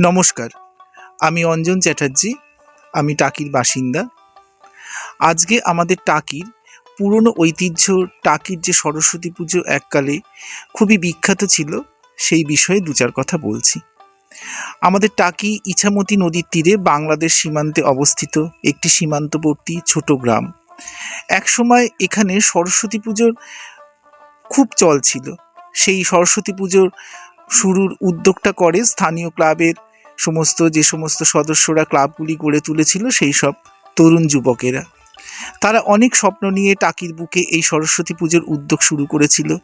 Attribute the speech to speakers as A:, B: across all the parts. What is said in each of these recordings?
A: নমস্কার। আমি অঞ্জন চ্যাটার্জি, আমি টাকির বাসিন্দা। আজকে আমাদের টাকির পুরনো ঐতিহ্য, টাকির যে সরস্বতী পুজো এককালে খুবই বিখ্যাত ছিল, সেই বিষয়ে দু চার কথা বলছি। আমাদের টাকি ইছামতি নদীর তীরে বাংলাদেশ সীমান্তে অবস্থিত একটি সীমান্তবর্তী ছোট গ্রাম। একসময় এখানে সরস্বতী পুজোর খুব চল ছিল। সেই সরস্বতী পুজোর শুরুর উদ্যোগটা করে স্থানীয় ক্লাবের সমস্ত যে সমস্ত সদস্যরা ক্লাবগুলি গড়ে তুলেছিল সেই সব তরুণ যুবকেরা। তারা অনেক স্বপ্ন নিয়ে টাকির বুকে এই সরস্বতী পুজোর উদ্যোগ শুরু করেছিল।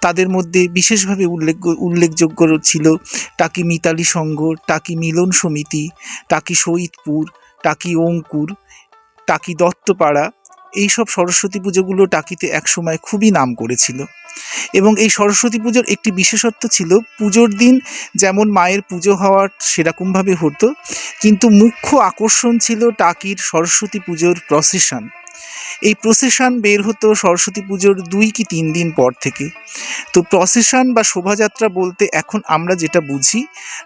A: তাদের মধ্যে বিশেষভাবে উল্লেখ উল্লেখযোগ্য ছিল টাকি মিতালি সংঘ, টাকি মিলন সমিতি, টাকি শহীদপুর, টাকি অঙ্কুর, টাকি দত্তপাড়া। এইসব সরস্বতী পুজোগুলো টাকিতে একসময় খুবই নাম করেছিল। এবং এই সরস্বতী পুজোর একটি বিশেষত্ব ছিল পুজোর দিন যেমন মায়ের পুজো হওয়ার সেরকমভাবে হতো, কিন্তু মুখ্য আকর্ষণ ছিল টাকির সরস্বতী পুজোর প্রসেশন এই প্রসেশন বের হতো সরস্বতী পুজোর দুই কি তিন দিন পর থেকে। তো প্রসেশন বা শোভাযাত্রা বলতে এখন আমরা যেটা বুঝি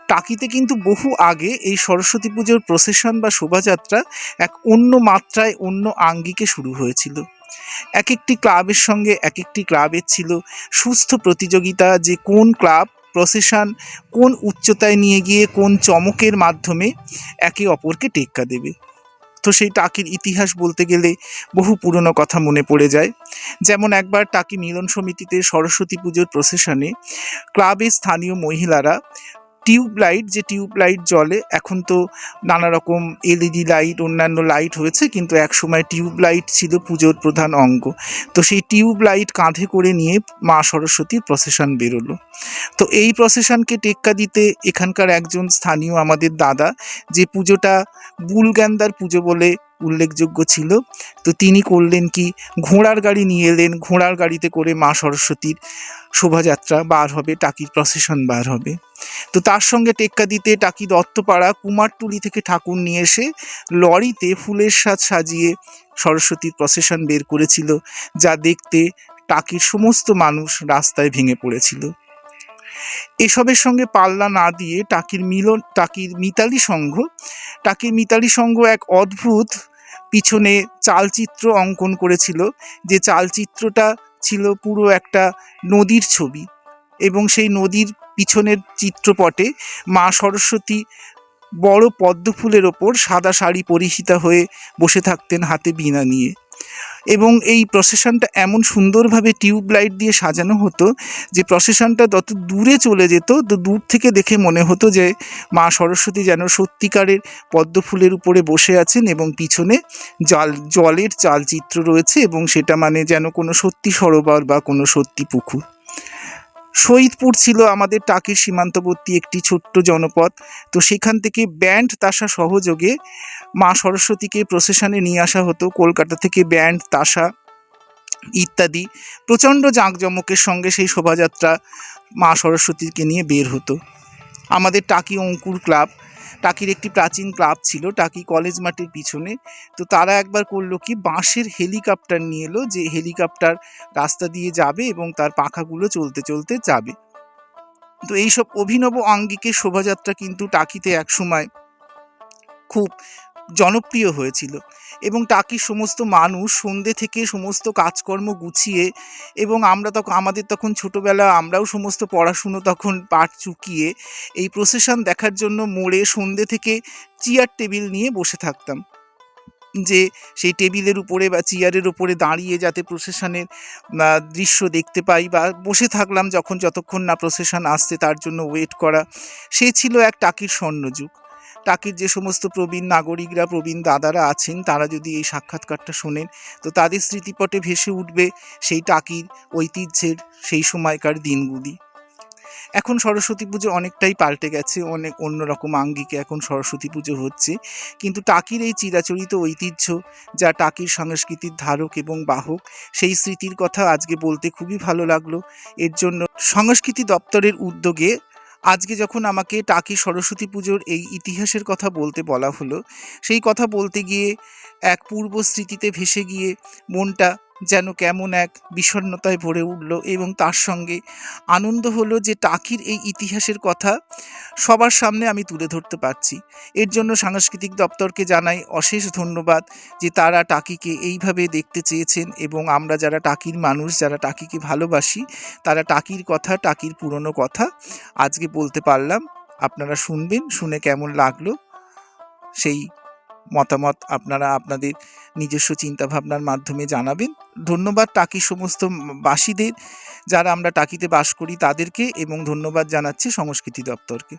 A: টাকিতে কিন্তু বহু আগে এই সরস্বতী পুজোর প্রসেশন বা শোভাযাত্রা এক অন্য মাত্রায়, অন্য আঙ্গিকে শুরু হয়েছিল। এক একটি ক্লাবের সঙ্গে এক একটি ক্লাবের ছিল। সুস্থ প্রতিযোগিতা যে কোন ক্লাব প্রসেশন কোন উচ্চতায় নিয়ে গিয়ে কোন চমকের মাধ্যমে একে অপরকে টেক্কা দেবে। তো সেই টাকির ইতিহাস বলতে গেলে বহু পুরনো কথা মনে পড়ে যায়। যেমন একবার টাকি মিলন সমিতিতে সরস্বতী পুজোর প্রসেশনে ক্লাবের স্থানীয় মহিলারা টিউব লাইট যে টিউব লাইট জ্বলে এখন তো নানা রকম এলইডি লাইট, অন্যান্য লাইট হয়েছে, কিন্তু একসময় টিউব লাইট ছিল পুজোর প্রধান অঙ্গ। তো সেই টিউব লাইট কাঁধে করে নিয়ে মা সরস্বতীর প্রসেশন বেরোলো। তো এই প্রসেশনকে টেক্কা দিতে এখানকার একজন স্থানীয় আমাদের দাদা, যে পুজোটা বুলগ্যান্দার পুজো বলে উল্লেখযোগ্য ছিল, তো তিনি করলেন কি, ঘোড়ার গাড়ি নিয়ে এলেন, ঘোড়ার গাড়িতে করে মা সরস্বতীর শোভাযাত্রা বার হবে, টাকির প্রসেশন বার হবে। তো তার সঙ্গে টেক্কা দিতে টাকি দত্তপাড়া কুমারটুলি থেকে ঠাকুর নিয়ে এসে লরিতে ফুলের সাজ সাজিয়ে সরস্বতীর প্রসেশন বের করেছিল, যা দেখতে টাকির সমস্ত মানুষ রাস্তায় ভেঙে পড়েছিল। এসবের সঙ্গে পাল্লা না দিয়ে টাকির মিলন, টাকির মিতালি সংঘ, টাকির মিতালি সংঘ এক অদ্ভুত পিছনে চালচিত্র অঙ্কন করেছিল, যে চালচিত্রটা ছিল পুরো একটা নদীর ছবি। এবং সেই নদীর পিছনের চিত্রপটে মা সরস্বতী বড় পদ্ম ফুলের ওপর সাদা শাড়ি পরিহিতা হয়ে বসে থাকতেন হাতে বীণা নিয়ে। এবং এই প্রসেশনটা এমন সুন্দরভাবে টিউব লাইট দিয়ে সাজানো হতো যে প্রসেশনটা যত দূরে চলে যেত, তো দূর থেকে দেখে মনে হতো যে মা সরস্বতী যেন সত্যিকারের পদ্ম ফুলের উপরে বসে আছেন এবং পিছনে জল, জলের চালচিত্র রয়েছে এবং সেটা মানে যেন কোনো সত্যি সরোবর বা কোনো সত্যি পুকুর। শহীদপুর ছিল আমাদের টাকির সীমান্তবর্তী একটি ছোট্ট জনপদ। তো সেখান থেকে ব্যান্ড তাসা সহযোগে মা সরস্বতীকে প্রসেশনে নিয়ে আসা হতো। কলকাতা থেকে ব্যান্ড, তাসা ইত্যাদি প্রচণ্ড জাঁকজমকের সঙ্গে সেই শোভাযাত্রা মা সরস্বতীকে নিয়ে বের হতো। আমাদের টাকি অঙ্কুর ক্লাব টাকির একটি প্রাচীন ক্লাব ছিল, টাকি কলেজ মাঠের পিছনে। তো তারা একবার করল কি, বাঁশের হেলিকপ্টার নিয়ে এলো, যে হেলিকপ্টার রাস্তা দিয়ে যাবে এবং তার পাখাগুলো চলতে চলতে যাবে। তো এইসব অভিনব আঙ্গিকের শোভাযাত্রা কিন্তু টাকিতে একসময় খুব জনপ্রিয় হয়েছিল এবং টাকির সমস্ত মানুষ সন্ধ্যে থেকে সমস্ত কাজকর্ম গুছিয়ে এবং আমরা তখন আমাদের তখন ছোটোবেলা আমরাও সমস্ত পড়াশুনো তখন পাঠ চুকিয়ে এই প্রসেশন দেখার জন্য মোড়ে সন্ধ্যে থেকে চেয়ার টেবিল নিয়ে বসে থাকতাম। যে সেই টেবিলের উপরে বা চেয়ারের উপরে দাঁড়িয়ে যাতে প্রসেশনের দৃশ্য দেখতে পাই বা বসে থাকলাম যখন যতক্ষণ না প্রসেশন আসছে তার জন্য ওয়েট করা। সে ছিল এক টাকির স্বর্ণযুগ। টাকির যে সমস্ত প্রবীণ নাগরিকরা, প্রবীণ দাদারা আছেন, তারা যদি এই সাক্ষাৎকারটা শোনেন, তো তাদের স্মৃতিপটে ভেসে উঠবে সেই টাকির ঐতিহ্যের সেই সময়কার দিনগুলি। এখন সরস্বতী পুজো অনেকটাই পাল্টে গেছে, অনেক অন্যরকম আঙ্গিকে এখন সরস্বতী পুজো হচ্ছে। কিন্তু টাকির এই চিরাচরিত ঐতিহ্য, যা টাকির সংস্কৃতির ধারক এবং বাহক, সেই স্মৃতির কথা আজকে বলতে খুবই ভালো লাগল। এর জন্য সংস্কৃতি দপ্তরের উদ্যোগে আজকে যখন আমাকে টাকি সরস্বতী পুজোর এই ইতিহাসের কথা বলতে বলা হলো, সেই কথা বলতে গিয়ে এক পূর্ব স্মৃতিতে ভেসে গিয়ে মনটা যেন কেমন এক বিষণ্ণতায় ভরে উঠল এবং তার সঙ্গে আনন্দ হলো যে টাকির এই ইতিহাসের কথা সবার সামনে আমি তুলে ধরতে পারছি। এর জন্য সাংস্কৃতিক দপ্তরকে জানাই অশেষ ধন্যবাদ যে তারা টাকিকে এইভাবে দেখতে চেয়েছেন এবং আমরা যারা টাকির মানুষ, যারা টাকিকে ভালোবাসি, তারা টাকির কথা, টাকির পুরনো কথা আজকে বলতে পারলাম। আপনারা শুনবেন, শুনে কেমন লাগল সেই মতামত আপনারা আপনাদের নিজস্ব চিন্তাভাবনার মাধ্যমে জানাবেন। ধন্যবাদ টাকি সমস্ত বাসীদের, যারা আমরা টাকিতে বাস করি তাদেরকে এবং ধন্যবাদ জানাচ্ছি সংস্কৃতি দপ্তরকে।